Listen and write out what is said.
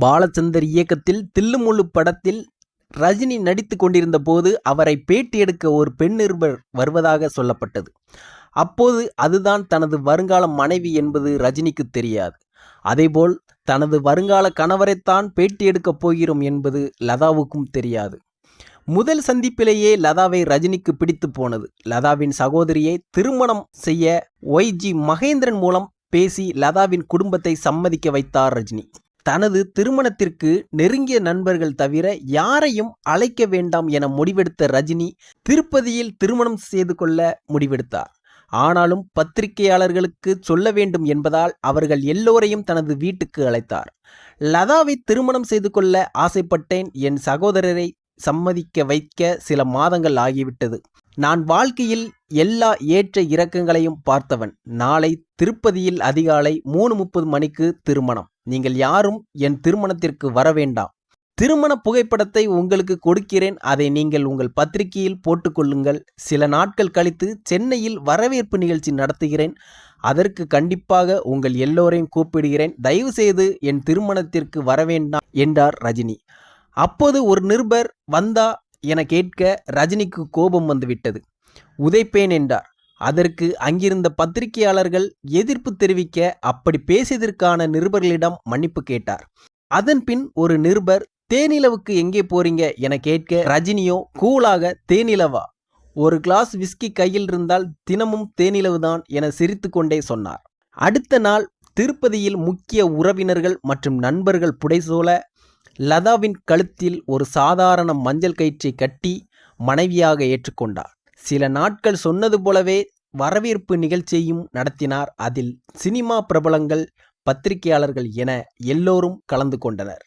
பாலச்சந்தர் இயக்கத்தில் தில்லுமுள்ளு படத்தில் ரஜினி நடித்து கொண்டிருந்த போது அவரை பேட்டி எடுக்க ஒரு பெண் நிருபர் வருவதாக சொல்லப்பட்டது. அப்போது அதுதான் தனது வருங்கால மனைவி என்பது ரஜினிக்கு தெரியாது. அதேபோல் தனது வருங்கால கணவரைத்தான் பேட்டி எடுக்கப் போகிறோம் என்பது லதாவுக்கும் தெரியாது. முதல் சந்திப்பிலேயே லதாவை ரஜினிக்கு பிடித்து போனது. லதாவின் சகோதரியை திருமணம் செய்ய ஒய்ஜி மகேந்திரன் மூலம் பேசி லதாவின் குடும்பத்தை சம்மதிக்க வைத்தார் ரஜினி. தனது திருமணத்திற்கு நெருங்கிய நண்பர்கள் தவிர யாரையும் அழைக்க வேண்டாம் என முடிவெடுத்த ரஜினி திருப்பதியில் திருமணம் செய்து கொள்ள முடிவெடுத்தார். ஆனாலும் பத்திரிகையாளர்களுக்கு சொல்ல வேண்டும் என்பதால் அவர்கள் எல்லோரையும் தனது வீட்டுக்கு அழைத்தார். லதாவை திருமணம் செய்து கொள்ள ஆசைப்பட்டேன். என் சகோதரரை சம்மதிக்க வைக்க சில மாதங்கள் ஆகிவிட்டது. நான் வாழ்க்கையில் எல்லா ஏற்ற இறக்கங்களையும் பார்த்தவன். நாளை திருப்பதியில் அதிகாலை மூணு முப்பது மணிக்கு திருமணம். நீங்கள் யாரும் என் திருமணத்திற்கு வர வேண்டாம். திருமண புகைப்படத்தை உங்களுக்கு கொடுக்கிறேன். அதை நீங்கள் உங்கள் பத்திரிகையில் போட்டுக்கொள்ளுங்கள். சில நாட்கள் கழித்து சென்னையில் வரவேற்பு நிகழ்ச்சி நடத்துகிறேன். அதற்கு கண்டிப்பாக உங்கள் எல்லோரையும் கூப்பிடுகிறேன். தயவு செய்து என் திருமணத்திற்கு வரவேண்டாம் என்றார் ரஜினி. அப்போது ஒரு நிருபர் வந்தா என கேட்க ரஜினிக்கு கோபம் வந்துவிட்டது. உதைப்பேன் என்றார். அதற்கு அங்கிருந்த பத்திரிகையாளர்கள் எதிர்ப்பு தெரிவிக்க அப்படி பேசியதற்கான நிருபர்களிடம் மன்னிப்பு கேட்டார். அதன் பின் ஒரு நிருபர் தேனிலவுக்கு எங்கே போறீங்க? என கேட்க ரஜினியோ கூலாக தேனிலவா? ஒரு கிளாஸ் விஸ்கி கையில் இருந்தால் தினமும் தேனிலவுதான் என சிரித்துக்கொண்டே சொன்னார். அடுத்த நாள் திருப்பதியில் முக்கிய உறவினர்கள் மற்றும் நண்பர்கள் புடைசூழ லதாவின் கழுத்தில் ஒரு சாதாரண மஞ்சள் கயிற்றை கட்டி மனைவியாக ஏற்றுக்கொண்டார். சில நாட்கள் சொன்னது போலவே வரவேற்பு நிகழ்ச்சியையும் நடத்தினார். அதில் சினிமா பிரபலங்கள் பத்திரிகையாளர்கள் என எல்லோரும் கலந்து கொண்டனர்.